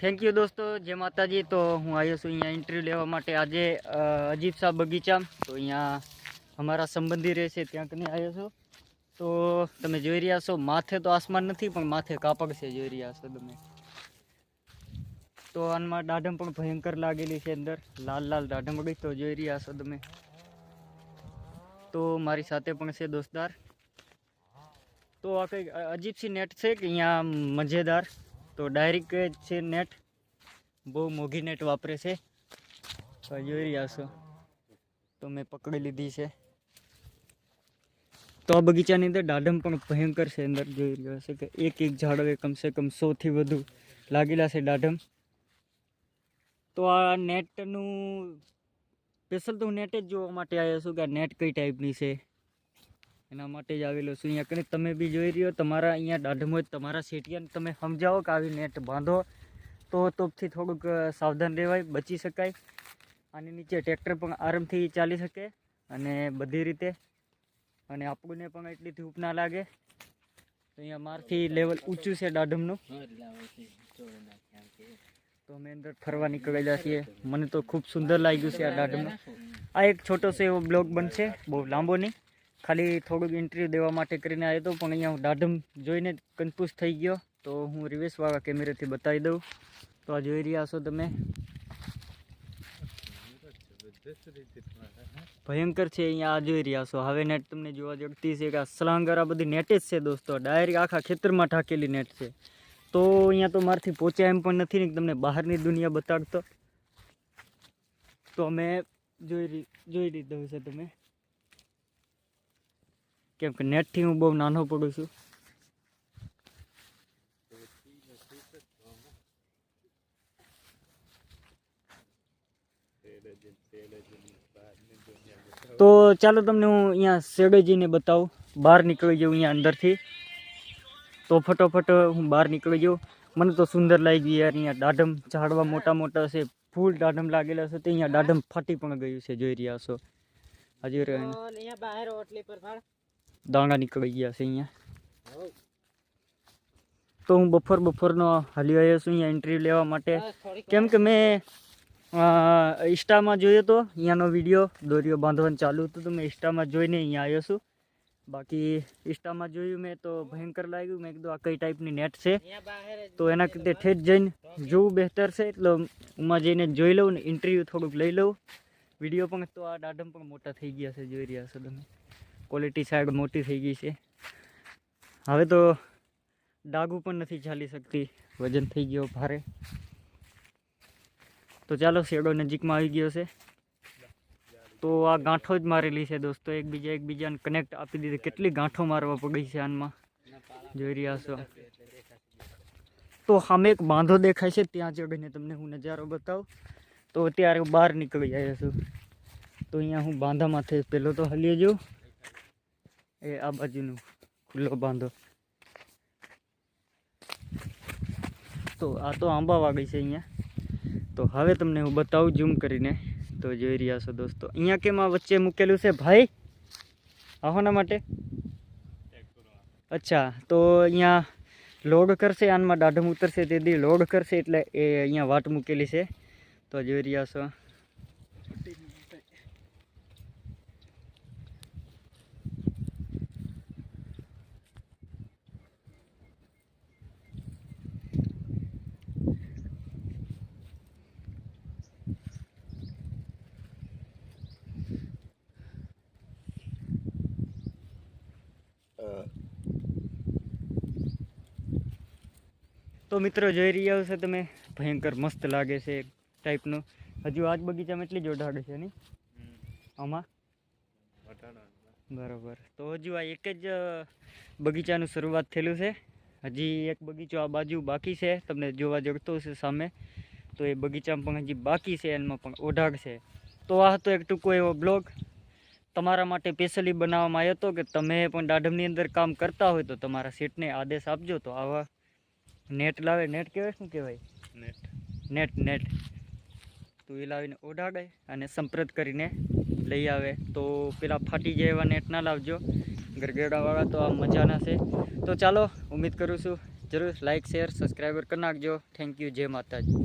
Thank you દોસ્તો, જય માતાજી. તો હું આવ્યો છું અહીંયા ઇન્ટરવ્યૂ લેવા માટે. આજે અજીબ શાહ બગીચા. તો અહીંયા અમારા સંબંધી રહે છે, ત્યાં કને આવ્યો છું. તો તમે જોઈ રહ્યા છો, માથે તો આસમાન નથી, પણ માથે કાપડ છે, જોઈ રહ્યા છો તમે. તો આનમાં દાઢમ પણ ભયંકર લાગેલી છે અંદર. લાલ લાલ દાઢમડી તો જોઈ રહ્યા છો તમે. તો મારી સાથે પણ છે દોસ્તદાર તો આ કંઈક અજીબ સી નેટ છે કે અહીંયા મજેદાર? તો ડાયરેક્ટ છે નેટ બહુ મોંઘી નેટ વાપરે છે. જોઈ રહ્યા છો. તો મેં પકડી લીધી છે. તો આ બગીચાની અંદર દાડમ પણ ભયંકર છે અંદર જોઈ રહ્યો છે કે એક એક ઝાડવે કમસે કમ સોથી વધુ લાગેલા છે દાડમ. તો આ નેટનું સ્પેશિયલ તો હું નેટ જ જોવા માટે આવ્યો છું કે આ નેટ કઈ ટાઈપની છે? એના માટે જ આવેલો છું. અહીંયા કને તમે બી જોઈ રહ્યો, તમારા અહીંયા દાઢમ તમારા સેટિયાને તમે સમજાવો કે આવી નેટ બાંધો તો તોપથી થોડુંક સાવધાન રહેવાય, બચી શકાય. આની નીચે ટ્રેક્ટર પણ આરામથી ચાલી શકે અને બધી રીતે. અને આપણને પણ એટલી ધૂપ ના લાગે. તો અહીંયા મારથી લેવલ ઊંચું છે દાઢમનું. તો અમે અંદર ફરવા નીકળેલા છીએ. મને તો ખૂબ સુંદર લાગ્યું છે આ દાઢમનું. આ એક છોટો સો એવો બ્લોગ બનશે, બહુ લાંબો નહીં. ખાલી થોડુંક ઇન્ટરવ્યૂ દેવા માટે કરીને આવ્યો હતો પણ અહીંયા દાઢમ જોઈને કન્ફ્યુઝ થઈ ગયો. તો હું રિવેશવાળા કેમેરાથી બતાવી દઉં. તો આ જોઈ રહ્યા છો તમે. ભયંકર છે અહીંયા, આ જોઈ રહ્યા છો હવે નેટ તમને જોવા જગતી છે કે આ સલાંગર, આ બધી નેટ જ છે દોસ્તો. ડાયરેક્ટ આખા ખેતરમાં ઠાકેલી નેટ છે. તો અહીંયા તો મારથી પહોંચ્યા એમ પણ નથી ને, તમને બહારની દુનિયા બતાડતો. તો અમે જોઈ જોઈ લીધું છે તમે. કેમ કે નેટથી હું બહુ નાનો પડું છું. તો ચાલો તમને હું અહીંયા શેડે બતાવું. બહાર નીકળી જાઉં અહીંયા અંદરથી. તો ફટોફટ હું બહાર નીકળી જાઉં. મને તો સુંદર લાગી યાર અહીંયા દાઢમ ઝાડવા મોટા મોટા છે, ફૂલ દાઢમ લાગેલા છે, તે અહીંયા દાઢમ ફાટી પણ ગયું છે, જોઈ રહ્યા છો. હજુ દાણા નીકળી ગયા છે અહીંયા. તો હું બફર બફરનો હાલી આવ્યો છું અહીંયા એન્ટ્રી લેવા માટે. કેમ કે મેં ઇન્સ્ટામાં જોયો તો અહીંયાનો વીડિયો દોરીઓ બાંધવાનું ચાલુ હતું તો મેં ઇન્સ્ટામાં જોઈને અહીંયા આવ્યો છું. બાકી ઇન્સ્ટામાં જોયું મેં તો ભયંકર લાગ્યું. મેં કીધું આ કઈ ટાઈપની નેટ છે? તો એના કરતે ઠેઠ જઈને જોવું બહેતર છે. એટલે ઉમાં જઈને જોઈ લઉં ને ઇન્ટરવ્યૂ થોડુંક લઈ લઉં. વીડિયો પણ તો આ દાઢમ પણ મોટા થઈ ગયા છે જોઈ રહ્યા છો તમે. ક્વોલિટી સાઈડ મોટી થઈ ગઈ છે. હવે તો ડાગું પણ નથી ચાલી શકતી. વજન થઈ ગયો ભારે. તો ચાલો શેડો નજીકમાં આવી ગયો છે. તો આ ગાંઠો જ મારેલી છે દોસ્તો. એકબીજા એકબીજાને કનેક્ટ આપી દીધી. કેટલી ગાંઠો મારવા પડી છે આનમાં. જોઈ રહ્યા છો. તો સામે એક બાંધો દેખાય છે. ત્યાં ચડીને તમને હું નજારો બતાવું. તો અત્યારે બહાર નીકળી આવ્યો છું. તો અહીંયા હું બાંધામાંથી પહેલો તો હલી જાઉં. એ આ બાજુનું ખુલ્લો બાંધો. તો આ તો આંબા વાગી છે અહીંયા. તો હવે તમને હું બતાવું ઝૂમ કરીને. તો જોઈ રહ્યા છો દોસ્તો. અહીંયા કેમ આ વચ્ચે મૂકેલું છે ભાઈ? આહોના માટે. અચ્છા, તો અહીંયા લોડ કરશે, આનમાં દાઢમ ઉતરશે તે દી લોડ કરશે એટલે એ અહીંયા વાટ મૂકેલી છે. તો જોઈ રહ્યા છો. તો મિત્રો જોઈ રહ્યા છો તમે ભયંકર મસ્ત લાગે છે એક ટાઈપનું હજુ આજ બગીચામાં એટલી જ ઓઢાડે છે નહીં આમાં? બરાબર. તો હજુ આ એક જ બગીચાનું શરૂઆત થયેલું છે. હજી એક બગીચો આ બાજુ બાકી છે. તમને જોવા જગતો છે સામે. તો એ બગીચામાં પણ હજી બાકી છે એમાં પણ ઓઢાડ છે. તો આ હતો એક ટૂંકો એવો બ્લોગ. તમારા માટે સ્પેશિયલી બનાવવામાં આવ્યો હતો કે તમે પણ દાઢમની અંદર કામ કરતા હોય તો તમારા સીટને આદેશ આપજો તો આવા નેટ લાવે. નેટ કહેવાય શું કહેવાય નેટ. Net net. તો એ લાવીને ઓઢાડે અને સંપ્રદ કરીને લઈ આવે. તો પેલા ફાટી જાય એવા નેટ ના લાવજો. ગરગેડાવાળા તો આ મજાના છે. તો ચાલો ઉમ્મીદ કરું છું જરૂર લાઇક શેર સબસ્ક્રાઈબર કરી નાખજો. થેન્ક યુ જય માતાજી.